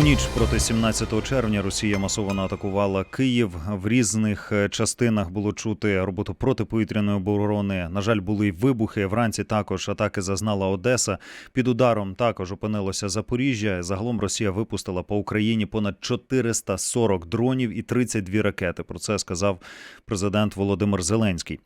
У ніч проти 17 червня Росія масово атакувала Київ. В різних е, частинах було чути роботу протиповітряної оборони. На жаль, були й вибухи. Вранці також атаки зазнала Одеса. Під ударом також опинилося Запоріжжя. Загалом Росія випустила по Україні понад 440 дронів і 32 ракети. Про це сказав президент Володимир Зеленський.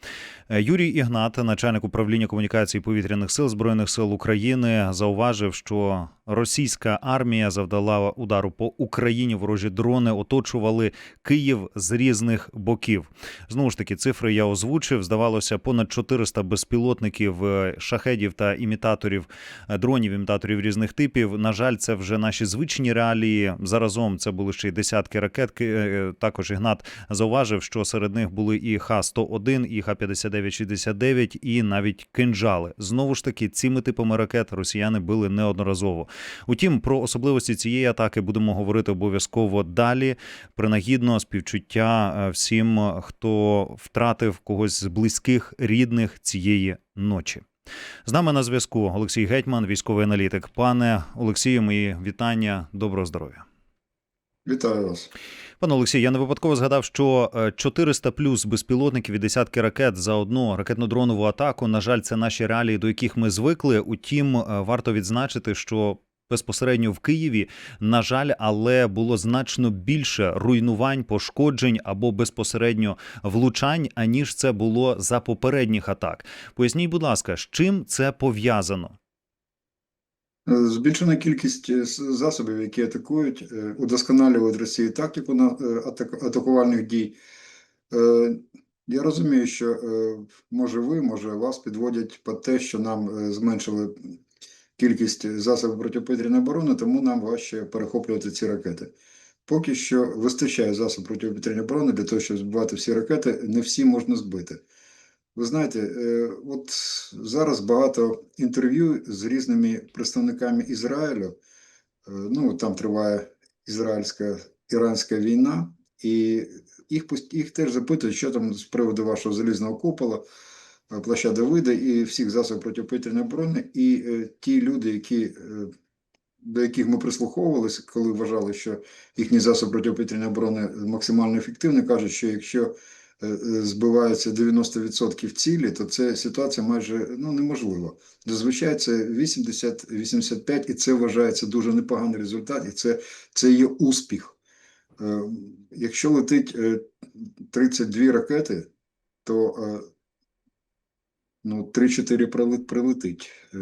Е, Юрій Ігнат, начальник управління комунікації повітряних сил збройних сил України, зауважив, що російська армія завдала удару по Україні. Ворожі дрони оточували Київ з різних боків. Знову ж таки, цифри я озвучив. Здавалося, понад 400 безпілотників, е, шахедів та імітаторів е, дронів, імітаторів різних типів. На жаль, це вже наші звичні реалії. Заразом це були ще й десятки ракет. Е, Також Ігнат зауважив, що серед них були і Х-101, і Х-59-69, і навіть кинджали. Знову ж таки, цими типами ракет росіяни били неодноразово. Утім, про особливості цієї атаки будемо говорити обов'язково далі. Принагідно співчуття е, всім, хто втратив когось з близьких рідних цієї ночі. З нами на зв'язку Олексій Гетьман, військовий аналітик. Пане Олексію, мої вітання, доброго здоров'я. Вітаю вас. Пане Олексій, я не випадково згадав, що е, 400 плюс безпілотників і десятки ракет за одну ракетно-дронову атаку. На жаль, це наші реалії, до яких ми звикли. Утім, е, варто відзначити, що безпосередньо в Києві, на жаль, але було значно більше руйнувань, пошкоджень або безпосередньо влучань, аніж це було за попередніх атак. Поясніть, будь ласка, з чим це пов'язано? Е, Збільшена кількість е, засобів, які атакують, е, удосконалюють Росії тактику на атакувальних дій. Я розумію, що може ви, може вас підводять під те, що нам зменшили кількість засобів протиповітряної оборони, тому нам важче перехоплювати ці ракети. Поки що вистачає засобів протиповітряної оборони для того, щоб збивати всі ракети, не всі можна збити. Ви знаєте, е, от зараз багато інтерв'ю з різними представниками Ізраїлю. Е, Ну, там триває ізраїльська іранська війна, і їх, їх теж запитують, що там з приводу вашого залізного купола, плаща Давида і всіх засобів протиповітряної оборони. І е, ті люди, які, е, до яких ми прислуховувалися, коли вважали, що їхній засоб протиповітряної оборони максимально ефективний, кажуть, що якщо е, е, збиваються 90% цілі, то це ситуація майже ну, неможлива. Зазвичай це 80-85, і це вважається дуже непоганий результат, і це, це є успіх. Е, Якщо летить е, 32 ракети, то е, ну, 3-4 прилет- прилетить. Е,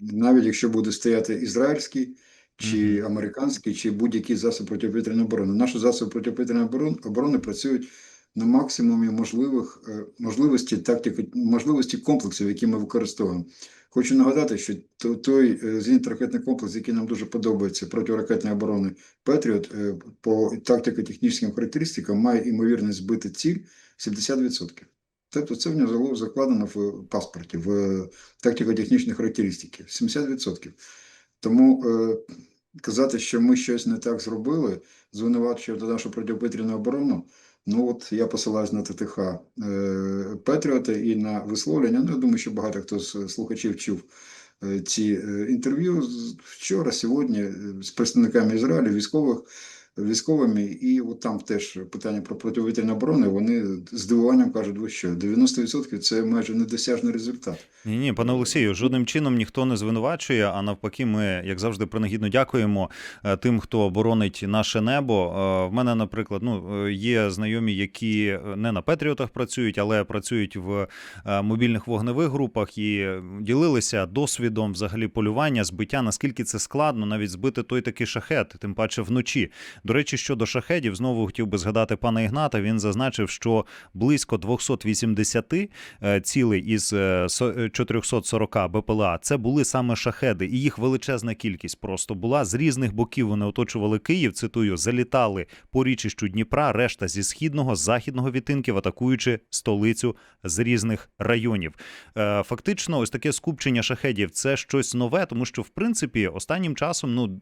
Навіть якщо буде стояти ізраїльський, чи американський, чи будь-який засіб протиповітряної оборони. Наші засоби протиповітряної оборони, оборони працюють на максимумі можливих е, можливості тактики, можливості комплексів, які ми використовуємо. Хочу нагадати, що то- той е, зенітно-ракетний комплекс, який нам дуже подобається, протиракетної оборони Петріот, по тактико-технічним характеристикам має імовірність збити ціль 70%. Тобто це в нього залог закладено в паспорті, в е, тактико-технічні характеристики 70%. Тому е, казати, що ми щось не так зробили, звинувачувати нашу протиповітряну оборону. Ну от я посилаюсь на ТТХ е, Петріота і на висловлення. Ну, я думаю, що багато хто з слухачів чув е, ці е, інтерв'ю вчора, сьогодні е, з представниками Ізраїлю, військових, військовими, і от там теж питання про протиповітряну оборону. Вони здивуванням кажуть, ви що 90% це майже недосяжний результат. Ні, ні, пане Олексію, жодним чином ніхто не звинувачує. А навпаки, ми, як завжди, принагідно дякуємо е, тим, хто боронить наше небо. Е, В мене, наприклад, ну е, є знайомі, які не на Петріотах працюють, але працюють в мобільних вогневих групах і ділилися досвідом взагалі полювання, збиття. Наскільки це складно, навіть збити той такий шахет, тим паче вночі. До речі, щодо шахедів, знову хотів би згадати пана Ігната. Він зазначив, що близько 280 е, цілей із е, со- е, 440 БПЛА це були саме шахеди, і їх величезна кількість просто була з різних боків. Вони оточували Київ. Цитую, залітали по річищу Дніпра, решта зі східного, західного відтинків, атакуючи столицю з різних районів. Е, Фактично, ось таке скупчення шахедів це щось нове, тому що в принципі останнім часом ну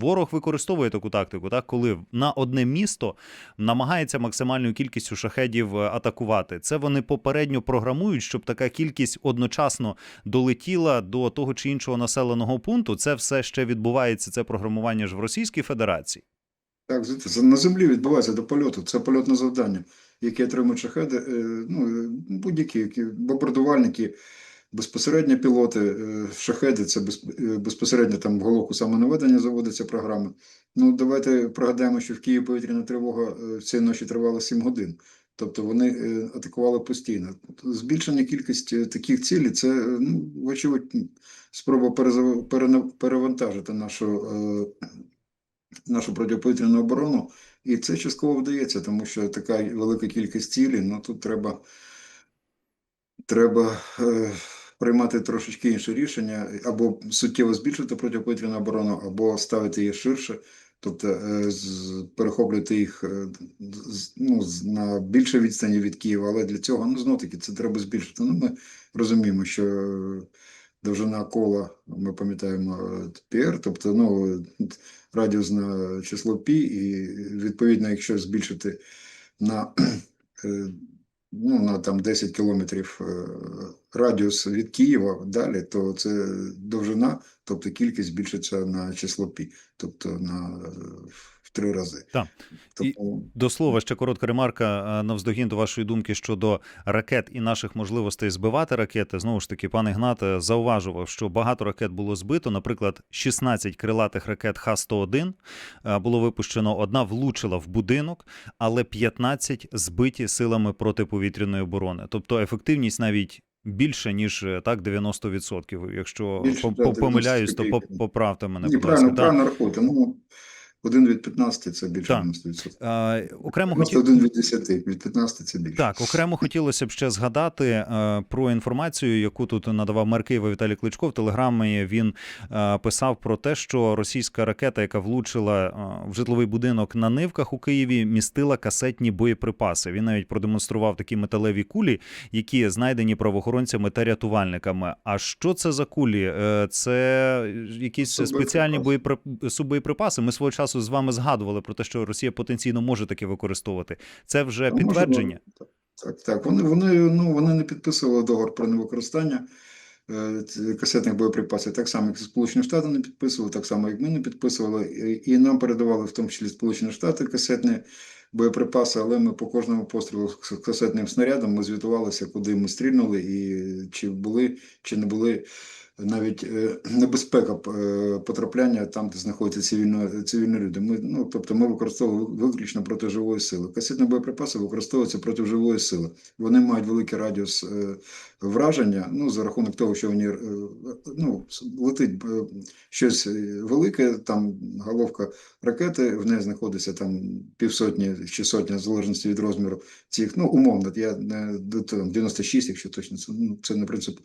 ворог використовує таку тактику. Та коли на одне місто намагається максимальною кількістю шахедів е, атакувати. Це вони попередньо програмують, щоб така кількість одночасно долетіла до того чи іншого населеного пункту. Це все ще відбувається. Це програмування ж в Російській Федерації. Так, на землі відбувається до польоту. Це польотне завдання, яке отримують шахеди, е, ну, е, будь-які які бомбардувальники, безпосередньо пілоти, е, шахеди, це е, безпосередньо там в головку самонаведення заводиться програма. Ну, давайте пригадаємо, що в Києві повітряна тривога е, цієї ночі тривала 7 годин. Тобто вони атакували постійно. Збільшення кількості таких цілей це, ну, вочевидь, спроба перевантажити нашу нашу протиповітряну оборону, і це частково вдається, тому що така велика кількість цілей, ну тут треба, треба приймати трошечки інше рішення, або суттєво збільшити протиповітряну оборону, або ставити її ширше, тобто е, перехоплювати їх е, ну, на більше відстані від Києва, але для цього, ну, знов таки, це треба збільшити. Ну, ми розуміємо, що довжина кола, ми пам'ятаємо е, пір, тобто ну, радіус на число пі, і відповідно, якщо збільшити на, ну, на там 10 кілометрів е, радіус від Києва далі, то це довжина, тобто кількість збільшиться на число пі, тобто на е, в три рази. Так. І- До слова, ще коротка ремарка е, навздогін до вашої думки щодо ракет і наших можливостей збивати ракети. Знову ж таки, пан Ігнат е, зауважував, що багато ракет було збито. Наприклад, 16 крилатих ракет Х-101 е, було випущено. Одна влучила в будинок, але 15 збиті силами протиповітряної оборони. Тобто ефективність навіть. Більше ніж так 90%. Якщо Більше, по- да, по- помиляюсь, то 90 по- поправте мене, ні, правильно, правильно рахуйте. Ну, один від 15 це більше Так. 90%. Е, Окремо хотів... 91 від 10, від 15 це більше. Так, окремо хотілося б ще згадати е, про інформацію, яку тут надавав мер Києва Віталій Кличко в телеграмі. Він е, писав про те, що російська ракета, яка влучила е, в житловий будинок на нивках у Києві, містила касетні боєприпаси. Він навіть продемонстрував такі металеві кулі, які знайдені правоохоронцями та рятувальниками. А що це за кулі? Це якісь спеціальні боєпри- суббоєприпаси. Ми свого часу з вами згадували про те, що Росія потенційно може таке використовувати. Це вже може, підтвердження. Так, так, так. Вони, вони, ну, вони не підписували договор про невикористання е, касетних боєприпасів, так само, як і Сполучені Штати не підписували, так само, як ми не підписували. І, і нам передавали в тому числі Сполучені Штати касетні боєприпаси, але ми по кожному пострілу з касетним снарядом ми звітувалися, куди ми стрільнули, і чи були, чи не були навіть е, небезпека е, потрапляння там, де знаходяться цивільно, цивільні люди. Ми, ну, тобто ми використовували виключно проти живої сили. Касетні боєприпаси використовуються проти живої сили. Вони мають великий радіус е, враження, ну, за рахунок того, що вони ну, летить щось велике, там головка ракети, в неї знаходиться там півсотні чи сотня, в залежності від розміру цих, ну, умовно, я не до там, 96, якщо точно, це, ну, це не принцип.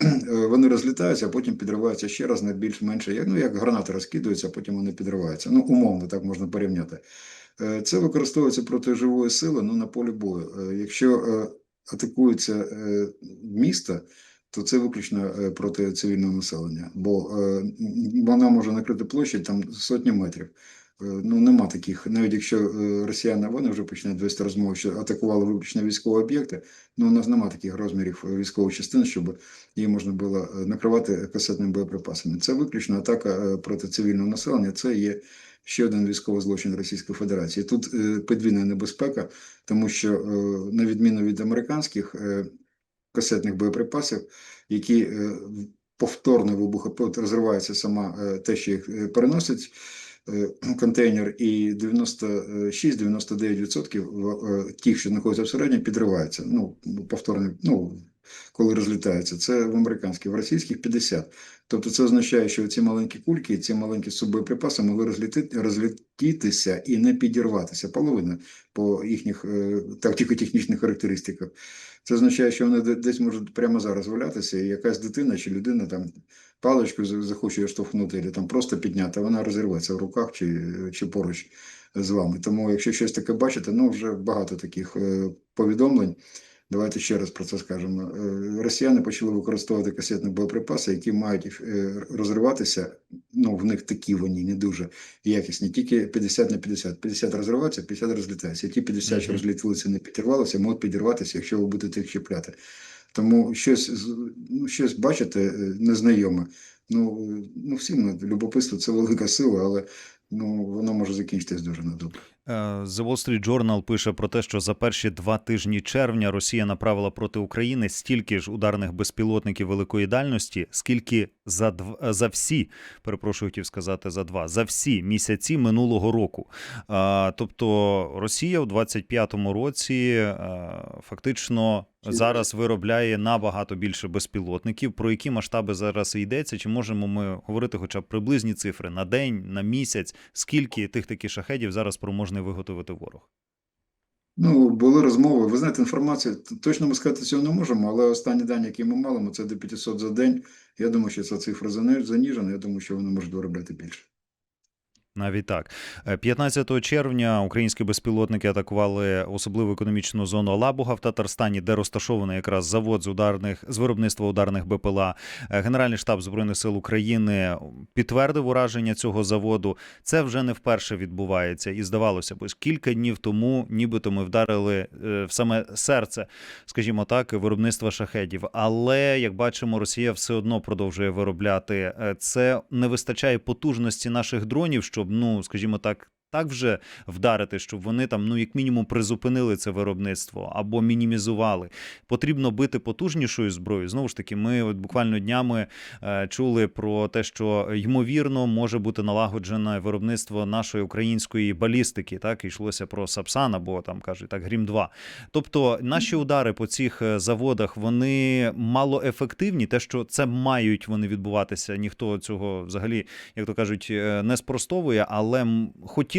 Вони розлітаються, а потім підриваються ще раз на більш-менше, ну, як гранати розкидаються, а потім вони підриваються. Ну, умовно, так можна порівняти. Е, Це використовується проти живої сили, ну, на полі бою. Е, Якщо е, атакується місто, то це виключно проти цивільного населення, бо вона може накрити площі там сотні метрів. Е, Ну, нема таких, навіть якщо е, росіяни вони вже починають вести розмови, що атакували виключно військові об'єкти, ну у нас нема таких розмірів е, військових частин, щоб її можна було накривати касетними боєприпасами. Це виключно атака проти цивільного населення. Це є ще один військовий злочин Російської Федерації. Тут е, подвійна небезпека, тому що на відміну від американських касетних боєприпасів, які повторно вибухопровод розривається сама те, що їх переносить контейнер, і 96-99% е, тих, що знаходяться всередині, підриваються. Ну, повторне, ну, коли розлітаються. Це в американських, в російських 50. Тобто це означає, що ці маленькі кульки, ці маленькі суббоєприпаси могли розліти, розлетітися і не підірватися. Половина по їхніх е, тактико-технічних характеристиках. Це означає, що вони десь можуть прямо зараз валятися, і якась дитина чи людина там паличку захоче штовхнути, або там просто підняти, вона розірветься в руках чи, чи поруч з вами. Тому, якщо щось таке бачите, ну вже багато таких е, повідомлень Давайте ще раз про це скажемо. Е, Росіяни почали використовувати касетні боєприпаси, які мають е, розриватися. Ну, в них такі вони не дуже якісні. Тільки 50 на 50. 50 розриваються, 50 розлітаються. Ті 50, що Мгм. не підірвалися, можуть підірватися, якщо ви будете їх чіпляти. Тому щось, ну, щось бачите е, незнайоме. Ну, ну всі ми, любопитство це велика сила, але ну, воно може закінчитись дуже надовго. Е, The Wall Street Journal пише про те, що за перші два тижні червня Росія направила проти України стільки ж ударних безпілотників великої дальності, скільки за дв... е, за всі, перепрошую, хотів сказати за два, за всі місяці минулого року. А, тобто Росія у 25-му році а, фактично зараз виробляє набагато більше безпілотників. Про які масштаби зараз йдеться? Чи можемо ми говорити хоча б приблизні цифри на день, на місяць? Скільки тих таких шахедів зараз спроможний виготовити ворог? Ну, були розмови. Ви знаєте, інформацію точно ми сказати цього не можемо, але останні дані, які ми мали, це до 500 за день. Я думаю, що ця цифра заніжена. Я думаю, що вони можуть виробляти більше. Навіть так, Е, 15 червня українські безпілотники атакували особливу економічну зону Алабуга в Татарстані, де розташований якраз завод з ударних з виробництва ударних БПЛА. Е, Генеральний штаб збройних сил України підтвердив ураження цього заводу. Це вже не вперше відбувається, і здавалося б, кілька днів тому, нібито ми вдарили е, в саме серце, скажімо так, виробництва шахедів. Але як бачимо, Росія все одно продовжує виробляти. Е, Це не вистачає потужності наших дронів, щоб, ну скажімо так. Так вже вдарити, щоб вони там, ну як мінімум, призупинили це виробництво або мінімізували. Потрібно бити потужнішою зброєю. Знову ж таки, ми от буквально днями е, чули про те, що ймовірно може бути налагоджене виробництво нашої української балістики. Так йшлося про Сапсан або там кажуть так, Грім 2 Тобто наші удари по цих е, заводах вони малоефективні. Те, що це мають вони відбуватися, ніхто цього взагалі, як то кажуть, е, не спростовує, але м,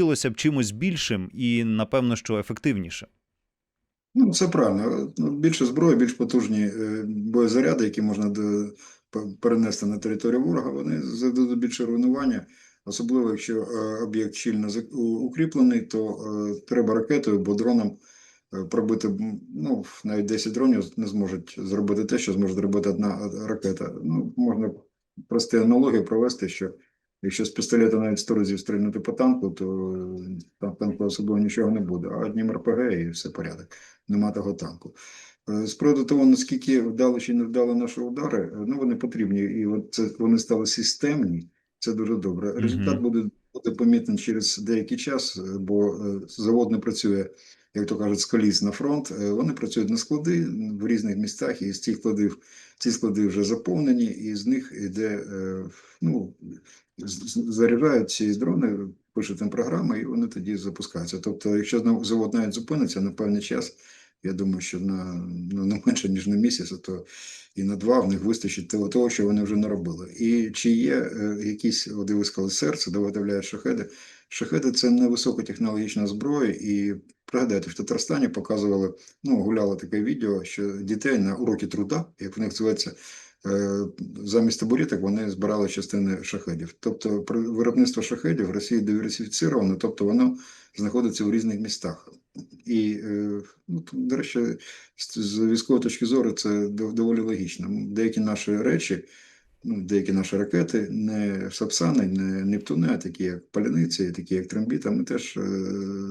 хотілося б чимось більшим і напевно, що ефективніше. Ну, це правильно. Ну, Більше зброї, більш потужні е, боєзаряди, які можна перенести на територію ворога, вони зададуть більше руйнування. Особливо, якщо е, об'єкт щільно укріплений, то е, треба ракетою або дроном е, пробити, ну, навіть 10 дронів не зможуть зробити те, що зможе зробити одна ракета. Ну, можна прості аналогії провести, що якщо з пістолета навіть 100 разів стрільнути по танку, то е, там танку особливо нічого не буде, а одним РПГ і все порядок нема того танку. Е, З приводу того, наскільки вдало чи не вдало наші удари, е, ну вони потрібні, і от це вони стали системні. Це дуже добре. Результат буде, буде помітний через деякий час, бо завод не працює, як то кажуть, з коліс на фронт. Е, Вони працюють на склади в різних містах, і з цих складів ці склади вже заповнені, і з них йде е, ну, заряджають ці дрони, пишуть там програми, і вони тоді запускаються. Тобто, якщо завод навіть зупиниться на певний час, я думаю, що на ну, не менше ніж на місяць, а то і на два в них вистачить того, що вони вже наробили. І чи є е, якісь, от ви сказали, серце, де виготовляють шахеди. Шахеди це не високотехнологічна зброя, і пригадайте, в Татарстані показували, ну, гуляло таке відео, що дітей на уроки труда, як в них називається, е, замість табуреток вони збирали частини шахедів. Тобто виробництво шахедів в Росії диверсифіцировано, тобто воно знаходиться у різних містах. І, е, ну, до речі, з військової точки зору це доволі логічно. Деякі наші речі, ну, деякі наші ракети, не Сапсани, не Нептуни, а такі як Паляниці, такі як Трембіта, ми теж е,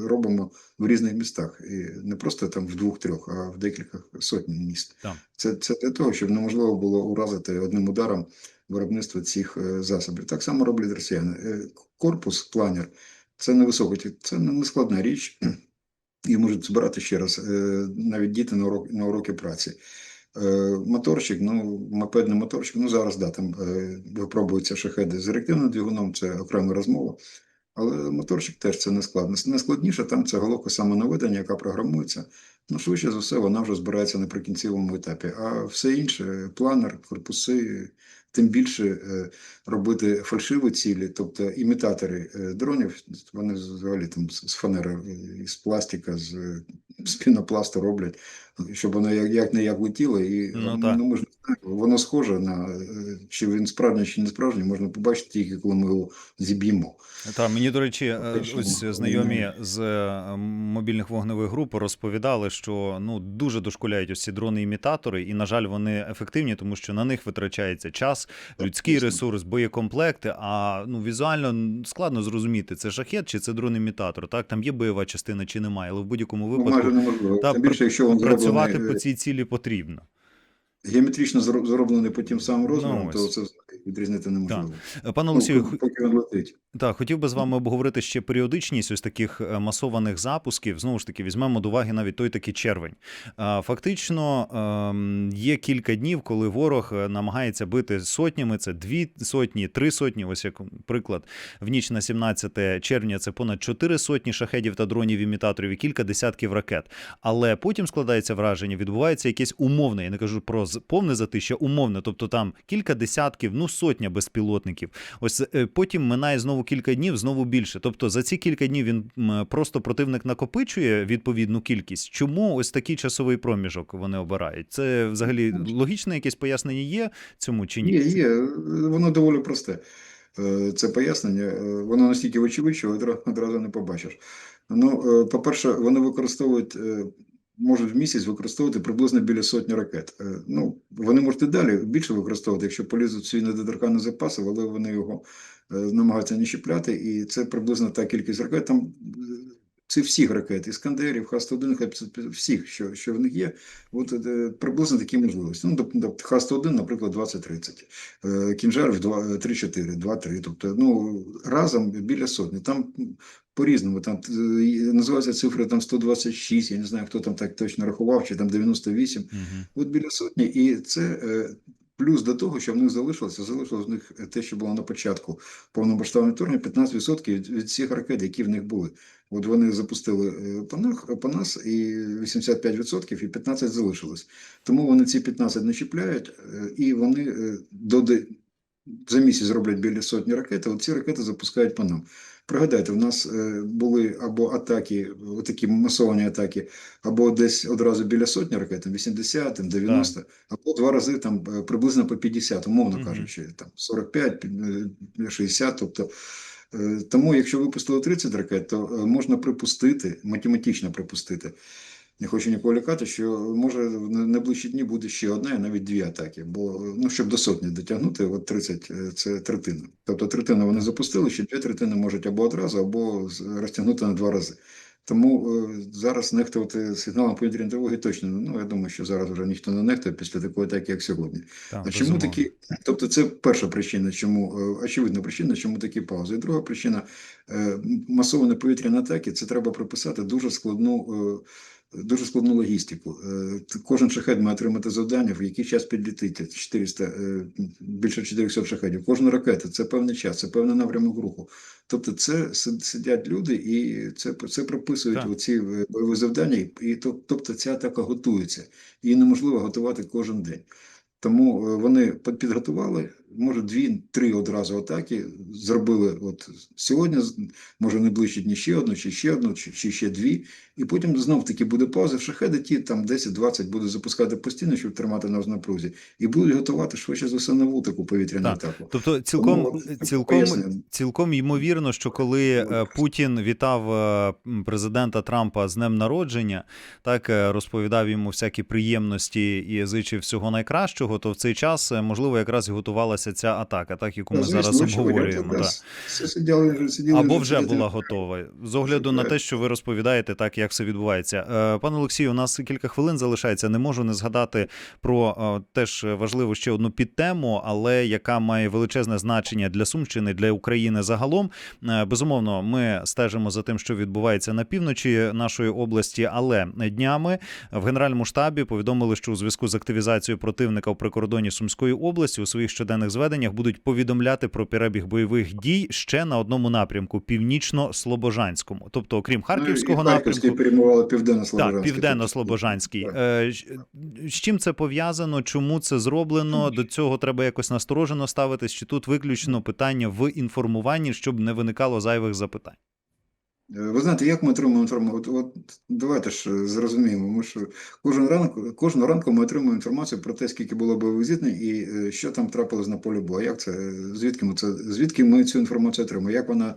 робимо в різних містах. І не просто там в двох-трьох, а в декілька сотень міст. Так. Це, це для того, щоб неможливо було уразити одним ударом виробництво цих е, засобів. Так само роблять росіяни. Е, Корпус, планер, це не високий, це не складна річ. І можуть збирати ще раз навіть діти на, урок, на уроки праці. Е, Моторчик, ну, мопедний моторчик, ну зараз да, там е, випробуються шахеди з реактивним двигуном, це окрема розмова. Але моторчик теж це не складно. Найскладніше там це головка самонаведення, яка програмується. Ну, швидше за все, вона вже збирається на прикінцевому етапі. А все інше, планер, корпуси, тим більше е, робити фальшиві цілі, тобто імітатори дронів, вони взагалі там з фанери, з пластика, з з пінопласту роблять, щоб воно як, як не як летіло. І Ну, так. ну, ж воно схоже на е, чи він справжній, чи не справжній, можна побачити тільки коли ми його зіб'ємо. Та мені до речі, е, Фактично, ось ну, знайомі з е, мобільних вогневих груп розповідали, що ну дуже дошкуляють ось ці дрони-імітатори, і на жаль, вони ефективні, тому що на них витрачається час, людський ресурс, боєкомплекти. А ну візуально складно зрозуміти, це шахет чи це дрон-імітатор. Так там є бойова частина чи немає, але в будь-якому Ну, випадку неможливо. та, Тим більше, якщо він працювати зроблений по цій цілі потрібно. Геометрично зро- зроблений по тим самим розмірам, Ну, то це відрізнити неможливо. Е, Пане Ну, Олексію, поки- поки він летить. Так, хотів би з вами обговорити ще періодичність ось таких е, масованих запусків. Знову ж таки, візьмемо до уваги навіть той такий червень. Фактично ем, є кілька днів, коли ворог е, намагається бити сотнями. Це дві сотні, три сотні. Ось як приклад, в ніч на 17 червня це понад чотири сотні шахедів та дронів імітаторів і кілька десятків ракет. Але потім складається враження, відбувається якесь умовне. Я не кажу про повне затища, умовне, тобто там кілька десятків, ну сотня безпілотників. Ось е, потім минає знову кілька днів, знову більше. Тобто за ці кілька днів він просто противник накопичує відповідну кількість. Чому ось такий часовий проміжок вони обирають? Це взагалі логічне якесь пояснення є цьому чи ні? Є, є. Воно доволі просте. Е, Це пояснення. Е, Воно настільки очевидь, що одразу не побачиш. Ну, по-перше, вони використовують, можуть в місяць використовувати приблизно біля сотні ракет. Е, Ну, вони можуть і далі більше використовувати, якщо полізуть свій недоторканний запас, але вони його е, намагаються не чіпляти, і це приблизно та кількість ракет. Там е, це всіх ракет, іскандерів, Х-101, Х-50, всіх, що, що в них є, от е, приблизно такі можливості. Ну, тобто Х-101, наприклад, 20-30. Е, Кінжалів 2, 3-4, 2-3. Тобто, ну, разом біля сотні. Там по-різному, там е, називаються цифри там 126, я не знаю, хто там так точно рахував, чи там 98. Мгм. От біля сотні, і це е, плюс до того, що в них залишилося, залишилось в них те, що було на початку повномасштабного вторгнення, 15% від, від всіх ракет, які в них були. От вони запустили е, по нас, по нас і 85%, і 15% залишилось. Тому вони ці 15 не чіпляють, е, і вони е, дода- за місяць зроблять біля сотні ракет, а от ці ракети запускають по нам. Пригадайте, в нас е, були або атаки, такі масовані атаки, або десь одразу біля сотні ракет, там 80, там 90, або два рази там е, приблизно по 50, умовно угу. кажучи, там 45, е, 60, тобто е, тому, якщо випустили 30 ракет, то можна припустити, математично припустити, не хочу нікого лякати, що може в найближчі дні буде ще одна і навіть дві атаки. Бо ну щоб до сотні дотягнути, от 30 – це третина. Тобто третину вони запустили, ще дві третини можуть або одразу, або розтягнути на два рази. Тому е, зараз нехтувати сигналом повітряної тривоги точно. Ну я думаю, що зараз вже ніхто не нехтує після такої атаки, як сьогодні. Так, А чому такі? Тобто, це перша причина, чому е, очевидна причина, чому такі паузи. І друга причина е, масовані повітряні атаки. Це треба приписати дуже складну. Дуже складну логістику. Е, Кожен шахет має отримати завдання, в який час підлітить 400, е, більше 400 шахетів. Кожна ракета це певний час, це певний напрямок руху. Тобто, це сидять люди і це, це прописують Так. оці е, бойові завдання, і, тобто ця атака готується. Її неможливо готувати кожен день. Тому вони під- підготували, може, дві-три одразу атаки зробили от сьогодні, може, найближчі дні ще одну, чи ще одну, чи, чи ще дві. І потім знов таки буде пауза. Шахеди ті там 10-20 будуть запускати постійно, щоб тримати нас в напрузі, і будуть готувати швидше за все нову таку повітряну Так. атаку. Тобто, цілком, Тому цілком, цілком ймовірно, що коли е, Путін вітав е, президента Трампа з днем народження, так е, розповідав йому всякі приємності і зичив всього найкращого, то в цей час можливо якраз і готувалася ця атака, так яку ми звісно, зараз обговорюємо. та, сиділи, сиділи Або вже сиділи. була готова з огляду на те, що ви розповідаєте, так як все відбувається. Е, Пане Олексію, у нас кілька хвилин залишається. Не можу не згадати про е, теж важливу ще одну підтему, але яка має величезне значення для Сумщини, для України загалом. Е, Безумовно, ми стежимо за тим, що відбувається на півночі нашої області. Але днями в генеральному штабі повідомили, що у зв'язку з активізацією противника в прикордоні Сумської області у своїх щоденних зведеннях будуть повідомляти про перебіг бойових дій ще на одному напрямку північно-слобожанському, тобто окрім харківського ну, і напрямку. переймували південно-слобожанський. Так, південно-слобожанський. Так. Е, З чим це пов'язано? Чому це зроблено? До цього треба якось насторожено ставитись? Чи тут виключно питання в інформуванні, щоб не виникало зайвих запитань? Е, Ви знаєте, як ми отримуємо інформацію? От, от давайте ж е, зрозуміємо. Ми ж кожен ранку, кожного ранку ми отримуємо інформацію про те, скільки було бойових зіткнень і е, що там трапилось на полі бою. Як це? Звідки ми це? Звідки ми цю інформацію отримуємо? Як вона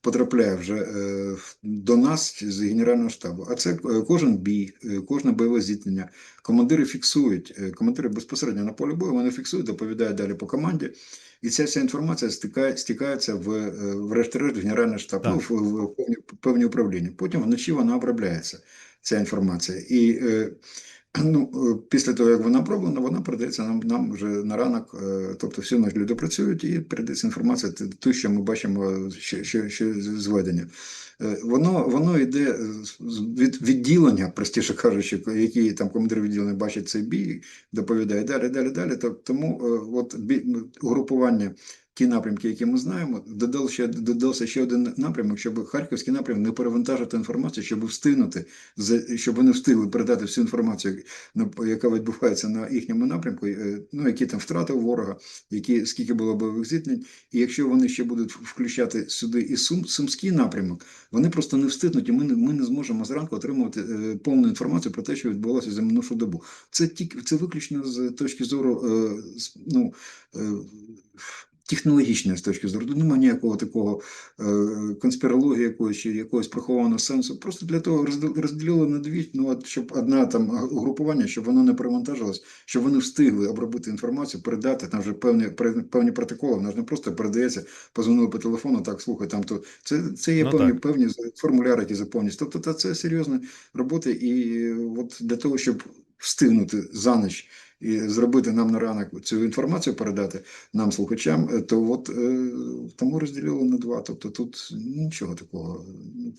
потрапляє вже е, до нас з Генерального штабу? А це кожен бій, кожне бойове зіткнення. Командири фіксують, командири безпосередньо на полі бою, вони фіксують, доповідають далі по команді. І ця вся інформація стикає, стікається в, врешті-решт, в Генеральний штаб, Так. ну, в, в певні, певні управління. Потім вночі вона обробляється, ця інформація. І е, ну, е, після того, як вона оброблена, вона передається нам, нам вже на ранок, е, тобто всю ночь люди працюють і передається інформація, ту, що ми бачимо ще, ще, ще зведення. Е, Воно, воно йде з- від відділення, простіше кажучи, які там командир відділення бачить цей бій, доповідає далі, далі, далі. То- Тому е, от бі- угрупування, ті напрямки, які ми знаємо, додав ще, додався ще один напрямок, щоб Харківський напрямок не перевантажити інформацію, щоб встигнути, щоб вони встигли передати всю інформацію, яка відбувається на їхньому напрямку, е, ну, які там втрати у ворога, які, скільки було бойових зіткнень. І якщо вони ще будуть включати сюди і Сум, Сумський напрямок, вони просто не встигнуть, і ми не, ми не зможемо зранку отримувати е, повну інформацію про те, що відбулося за минувшу добу. Це тільки це виключно з точки зору е, ну, е, технологічної з точки зору. Тут немає ніякого такого е, конспірології якоїсь чи якогось прихованого сенсу. Просто для того розділили на дві, ну от щоб одна там угрупування, щоб воно не перевантажилось, щоб вони встигли обробити інформацію, передати там вже певні певні протоколи. Вона ж не просто передається, позвонили по телефону, так слухай, там то це, це є Ну, певні так. певні формуляри, які заповнюються. Тобто та це серйозна робота, і от для того, щоб встигнути за ніч і зробити нам на ранок цю інформацію передати нам, слухачам, е, то от е, тому розділили на два. Тобто тут нічого такого,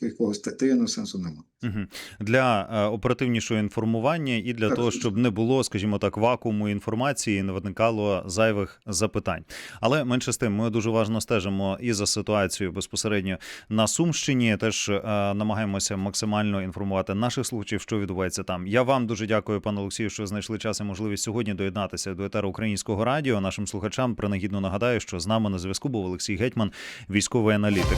якогось таємного сенсу немає. Мгм. Для е, оперативнішого інформування і для Так, того, щоб не було, скажімо так, вакууму інформації, не виникало зайвих запитань. Але менше з тим, ми дуже уважно стежимо і за ситуацією безпосередньо на Сумщині. Теж е, намагаємося максимально інформувати наших слухачів, що відбувається там. Я вам дуже дякую, пане Олексію, що знайшли час і можливість сьогодні доєднатися до етеру українського радіо. Нашим слухачам принагідно нагадаю, що з нами на зв'язку був Олексій Гетьман, військовий аналітик.